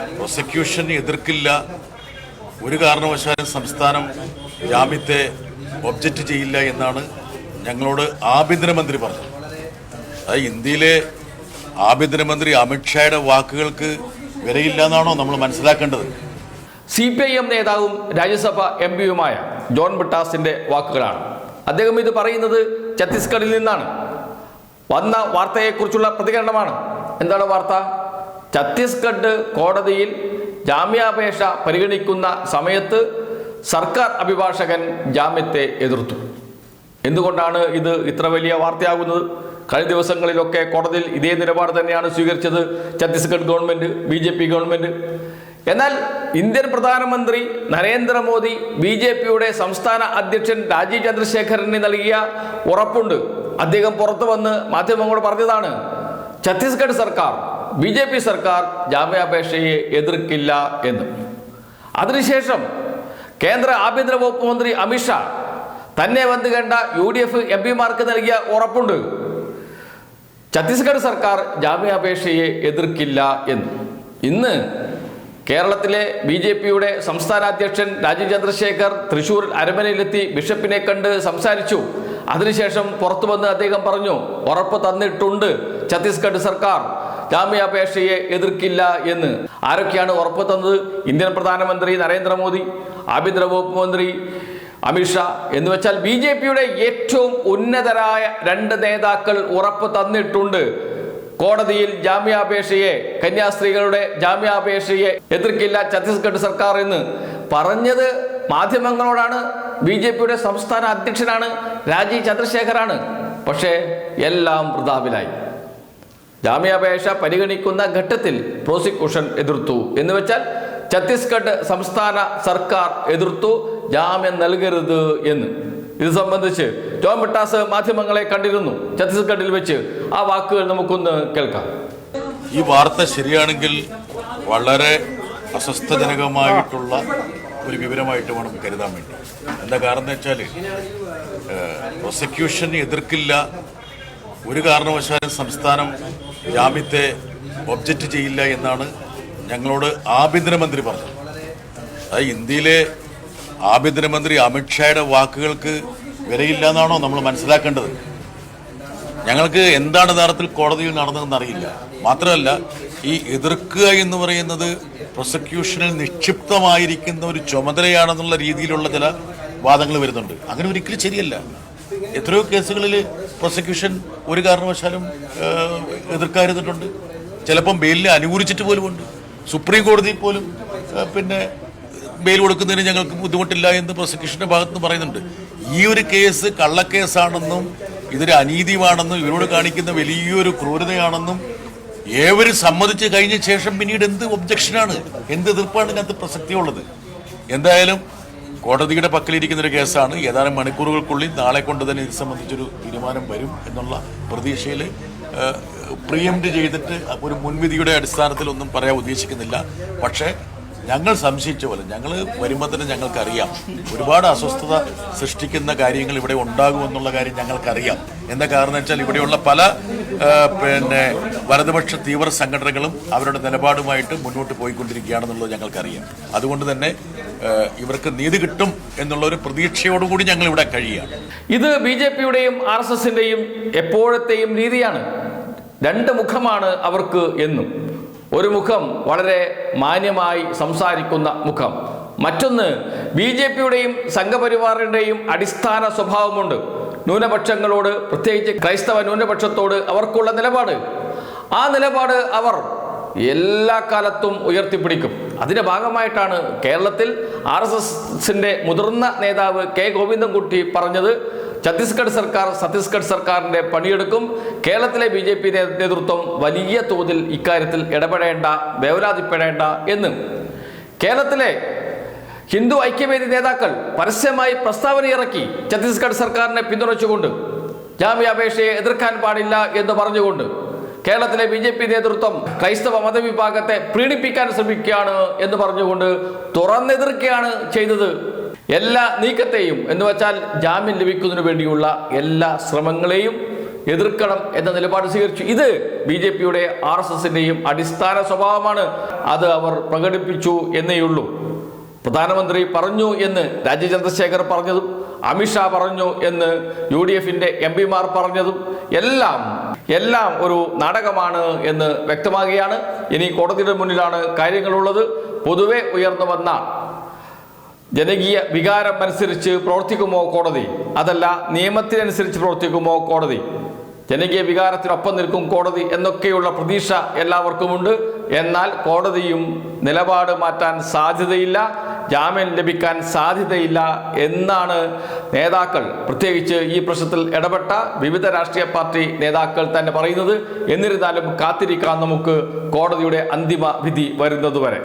Prosecution എതിർക്കില്ല. ഒരു കാരണവശാലും സംസ്ഥാനം ജാമ്യത്തെ ഒബ്ജക്റ്റ് ചെയ്യില്ല എന്നാണ് ഞങ്ങളോട് ആഭ്യന്തരമന്ത്രി പറഞ്ഞത്. അതായത് ഇന്ത്യയിലെ ആഭ്യന്തരമന്ത്രി അമിത്ഷായുടെ വാക്കുകൾക്ക് വിലയില്ല എന്നാണോ നമ്മൾ മനസ്സിലാക്കേണ്ടത്? സി പി ഐ എം നേതാവും രാജ്യസഭ എം പിയുമായ ജോൺ ബിട്ടാസിന്റെ വാക്കുകളാണ്. അദ്ദേഹം ഇത് പറയുന്നത് ഛത്തീസ്ഗഡിൽ നിന്നാണ്. വന്ന വാർത്തയെക്കുറിച്ചുള്ള പ്രതികരണമാണ്. എന്താണ് വാർത്ത? ഛത്തീസ്ഗഡ് കോടതിയിൽ ജാമ്യാപേക്ഷ പരിഗണിക്കുന്ന സമയത്ത് സർക്കാർ അഭിഭാഷകൻ ജാമ്യത്തെ എതിർത്തു. എന്തുകൊണ്ടാണ് ഇത് ഇത്ര വലിയ വാർത്തയാകുന്നത്? കഴിഞ്ഞ ദിവസങ്ങളിലൊക്കെ കോടതിയിൽ ഇതേ നിലപാട് തന്നെയാണ് സ്വീകരിച്ചത് Chhattisgarh government B J P government എന്നാൽ ഇന്ത്യൻ പ്രധാനമന്ത്രി നരേന്ദ്രമോദി ബി ജെ പിയുടെ സംസ്ഥാന അധ്യക്ഷൻ രാജീവ് ചന്ദ്രശേഖരന് നൽകിയ ഉറപ്പുണ്ട്. അദ്ദേഹം പുറത്തു വന്ന് മാധ്യമങ്ങളോട് പറഞ്ഞതാണ് ഛത്തീസ്ഗഡ് സർക്കാർ ബി ജെ പി സർക്കാർ ജാമ്യാപേക്ഷയെ എതിർക്കില്ല എന്ന്. അതിനുശേഷം കേന്ദ്ര ആഭ്യന്തര വകുപ്പ് മന്ത്രി അമിത്ഷാ തന്നെ വന്ന് കണ്ട യു ഡി എഫ് എം പിമാർക്ക് നൽകിയ ഉറപ്പുണ്ട്. ഛത്തീസ്ഗഡ് സർക്കാർ ജാമ്യാപേക്ഷയെ എതിർക്കില്ല എന്ന്. ഇന്ന് കേരളത്തിലെ ബി ജെ പിയുടെ സംസ്ഥാന അധ്യക്ഷൻ രാജീവ് ചന്ദ്രശേഖർ തൃശൂർ അരമനയിലെത്തി ബിഷപ്പിനെ കണ്ട് സംസാരിച്ചു. അതിനുശേഷം പുറത്തു വന്ന് അദ്ദേഹം പറഞ്ഞു ഉറപ്പ് തന്നിട്ടുണ്ട് ഛത്തീസ്ഗഡ് സർക്കാർ. ജാമ്യാപേക്ഷയെ എതിർക്കില്ല എന്ന് ആരൊക്കെയാണ് ഉറപ്പ് തന്നത്? ഇന്ത്യൻ പ്രധാനമന്ത്രി നരേന്ദ്രമോദി ആഭ്യന്തര വകുപ്പ് മന്ത്രി അമിത്ഷാ എന്ന് വെച്ചാൽ ബി ജെ പിയുടെ ഏറ്റവും ഉന്നതരായ രണ്ട് നേതാക്കൾ ഉറപ്പ് തന്നിട്ടുണ്ട്. കോടതിയിൽ ജാമ്യാപേക്ഷയെ കന്യാസ്ത്രീകളുടെ ജാമ്യാപേക്ഷയെ എതിർക്കില്ല ഛത്തീസ്ഗഡ് സർക്കാർ എന്ന്. പറഞ്ഞത് മാധ്യമങ്ങളോടാണ്. ബി ജെ പിയുടെ സംസ്ഥാന അധ്യക്ഷനാണ് രാജീവ് ചന്ദ്രശേഖറാണ് പക്ഷേ എല്ലാം വൃതാവിലായി ജാമ്യാപേക്ഷ പരിഗണിക്കുന്ന ഘട്ടത്തിൽ പ്രോസിക്യൂഷൻ എതിർത്തു. എന്ന് വെച്ചാൽ ഛത്തീസ്ഗഡ് സംസ്ഥാന സർക്കാർ എതിർത്തു ജാമ്യം നൽകരുത് എന്ന്. ഇത് സംബന്ധിച്ച് ജോൺ ബിട്ടാസ് മാധ്യമങ്ങളെ കണ്ടിരുന്നു. ഛത്തീസ്ഗഡിൽ വെച്ച് ആ വാക്കുകൾ നമുക്കൊന്ന് കേൾക്കാം. ഈ വാർത്ത ശരിയാണെങ്കിൽ വളരെ അസ്വസ്ഥജനകമായിട്ടുള്ള ഒരു വിവരമായിട്ട് വേണം കരുതാൻ വേണ്ടി. എന്താ കാരണം എന്ന് വെച്ചാൽ പ്രോസിക്യൂഷൻ എതിർക്കില്ല ഒരു കാരണവശാലും സംസ്ഥാനം ജാമ്യത്തെ ഒബ്ജക്റ്റ് ചെയ്യില്ല എന്നാണ് ഞങ്ങളോട് ആഭ്യന്തരമന്ത്രി പറഞ്ഞത്. അത് ഇന്ത്യയിലെ ആഭ്യന്തരമന്ത്രി അമിത്ഷായുടെ വാക്കുകൾക്ക് വിലയില്ല എന്നാണോ നമ്മൾ മനസ്സിലാക്കേണ്ടത്? ഞങ്ങൾക്ക് എന്താണ് തരത്തിൽ കോടതിയിൽ നടന്നതെന്ന് അറിയില്ല. മാത്രമല്ല ഈ എതിർക്കുക എന്ന് പറയുന്നത് പ്രോസിക്യൂഷനിൽ നിക്ഷിപ്തമായിരിക്കുന്ന ഒരു ചുമതലയാണെന്നുള്ള രീതിയിലുള്ള ചില വാദങ്ങൾ വരുന്നുണ്ട്. അങ്ങനെ ഒരിക്കലും ശരിയല്ല. എത്രയോ കേസുകളിൽ പ്രോസിക്യൂഷൻ ഒരു കാരണവശാലും എതിർക്കാതിരുന്നിട്ടുണ്ട് ചിലപ്പം ബെയിലിനെ അനുകൂലിച്ചിട്ട് പോലുമുണ്ട് സുപ്രീം കോടതി പോലും പിന്നെ ബെയിൽ കൊടുക്കുന്നതിന് ഞങ്ങൾക്ക് ബുദ്ധിമുട്ടില്ല എന്ന് പ്രോസിക്യൂഷന്റെ ഭാഗത്ത് നിന്ന് പറയുന്നുണ്ട്. ഈ ഒരു കേസ് കള്ളക്കേസാണെന്നും ഇതൊരു അനീതിയാണെന്നും ഇവരോട് കാണിക്കുന്ന വലിയൊരു ക്രൂരതയാണെന്നും ഏവരും സമ്മതിച്ച് കഴിഞ്ഞ ശേഷം പിന്നീട് എന്ത് ഒബ്ജക്ഷനാണ് എന്ത് എതിർപ്പാണ് ഇതിനകത്ത് പ്രസക്തിയുള്ളത്? എന്തായാലും കോടതിയുടെ പക്കലിരിക്കുന്ന ഒരു കേസാണ്. ഏതാനും മണിക്കൂറുകൾക്കുള്ളിൽ നാളെ കൊണ്ട് തന്നെ ഇത് സംബന്ധിച്ചൊരു തീരുമാനം വരും എന്നുള്ള പ്രതീക്ഷയിൽ പ്രിയംറ്റ് ചെയ്തിട്ട് ഒരു മുൻവിധിയുടെ അടിസ്ഥാനത്തിൽ ഒന്നും പറയാൻ ഉദ്ദേശിക്കുന്നില്ല. പക്ഷേ ഞങ്ങൾ സംശയിച്ച പോലെ ഞങ്ങൾ വരുമ്പോൾ തന്നെ ഞങ്ങൾക്കറിയാം. ഒരുപാട് അസ്വസ്ഥത സൃഷ്ടിക്കുന്ന കാര്യങ്ങൾ ഇവിടെ ഉണ്ടാകുമെന്നുള്ള കാര്യം ഞങ്ങൾക്കറിയാം. എന്താ കാരണം വെച്ചാൽ ഇവിടെയുള്ള പല പിന്നെ വലതുപക്ഷ തീവ്ര സംഘടനകളും അവരുടെ നിലപാടുമായിട്ട് മുന്നോട്ട് പോയിക്കൊണ്ടിരിക്കുകയാണെന്നുള്ളത് ഞങ്ങൾക്കറിയാം. അതുകൊണ്ട് തന്നെ ഇവർക്ക് നീതി കിട്ടും എന്നുള്ള ഒരു പ്രതീക്ഷയോടുകൂടി ഞങ്ങൾ ഇവിടെ കഴിയുകയാണ്. ഇത് ബി ജെ പിയുടെയും ആർ എസ് എസിന്റെയും എപ്പോഴത്തെയും രീതിയാണ്. രണ്ട് മുഖമാണ് അവർക്ക് എന്നും. ഒരു മുഖം വളരെ മാന്യമായി സംസാരിക്കുന്ന മുഖം. മറ്റൊന്ന് ബി ജെ പിയുടെയും സംഘപരിവാറിന്റെയും അടിസ്ഥാന സ്വഭാവമുണ്ട്. ന്യൂനപക്ഷങ്ങളോട് പ്രത്യേകിച്ച് ക്രൈസ്തവ ന്യൂനപക്ഷത്തോട് അവർക്കുള്ള നിലപാട്. ആ നിലപാട് അവർ എല്ലാ കാലത്തും ഉയർത്തിപ്പിടിക്കും. അതിന്റെ ഭാഗമായിട്ടാണ് കേരളത്തിൽ ആർ എസ് എസിന്റെ മുതിർന്ന നേതാവ് കെ ഗോവിന്ദൻകുട്ടി പറഞ്ഞത് ഛത്തീസ്ഗഡ് സർക്കാർ ഛത്തീസ്ഗഡ് സർക്കാരിന്റെ പണിയെടുക്കും. കേരളത്തിലെ ബി ജെ പി നേതൃത്വം വലിയ തോതിൽ ഇക്കാര്യത്തിൽ ഇടപെടേണ്ട വേവലാതിപ്പെടേണ്ട എന്ന്. കേരളത്തിലെ ഹിന്ദു ഐക്യവേദി നേതാക്കൾ പരസ്യമായി പ്രസ്താവന ഇറക്കി ഛത്തീസ്ഗഡ് സർക്കാരിനെ പിന്തുണച്ചുകൊണ്ട് ജാമ്യാപേക്ഷയെ എതിർക്കാൻ പാടില്ല എന്ന് പറഞ്ഞുകൊണ്ട് കേരളത്തിലെ ബി ജെ പി നേതൃത്വം ക്രൈസ്തവ മതവിഭാഗത്തെ പ്രീണിപ്പിക്കാൻ ശ്രമിക്കുകയാണ് എന്ന് പറഞ്ഞുകൊണ്ട് തുറന്നെതിർക്കുകയാണ് ചെയ്തത്. എല്ലാ നീക്കത്തെയും എന്ന് വെച്ചാൽ ജാമ്യം ലഭിക്കുന്നതിന് വേണ്ടിയുള്ള എല്ലാ ശ്രമങ്ങളെയും എതിർക്കണം എന്ന നിലപാട് സ്വീകരിച്ചു. ഇത് ബി ജെ പിയുടെ ആർ എസ് എസിന്റെയും അടിസ്ഥാന സ്വഭാവമാണ്. അത് അവർ പ്രകടിപ്പിച്ചു എന്നേയുള്ളൂ. പ്രധാനമന്ത്രി പറഞ്ഞു എന്ന് രാജീവ് ചന്ദ്രശേഖർ പറഞ്ഞതും അമിത്ഷാ പറഞ്ഞു എന്ന് യു ഡി എഫിന്റെ എം പിമാർ പറഞ്ഞതും എല്ലാം എല്ലാം ഒരു നാടകമാണ് എന്ന് വ്യക്തമാകുകയാണ്. ഇനി കോടതിയുടെ മുന്നിലാണ് കാര്യങ്ങളുള്ളത്. പൊതുവെ ഉയർന്നു വന്ന ജനകീയ വികാരം അനുസരിച്ച് പ്രവർത്തിക്കുമോ കോടതി? അതല്ല നിയമത്തിനനുസരിച്ച് പ്രവർത്തിക്കുമോ കോടതി? ജനകീയ വികാരത്തിനൊപ്പം നിൽക്കും കോടതി എന്നൊക്കെയുള്ള പ്രതീക്ഷ എല്ലാവർക്കുമുണ്ട്. എന്നാൽ കോടതിയും നിലപാട് മാറ്റാൻ സാധ്യതയില്ല. ജാമ്യം ലഭിക്കാൻ സാധ്യതയില്ല എന്നാണ് നേതാക്കൾ പ്രത്യേകിച്ച് ഈ പ്രശ്നത്തിൽ ഇടപെട്ട വിവിധ രാഷ്ട്രീയ പാർട്ടി നേതാക്കൾ തന്നെ പറയുന്നത്. എന്നിരുന്നാലും കാത്തിരിക്കാം നമുക്ക് കോടതിയുടെ അന്തിമ വിധി വരുന്നതുവരെ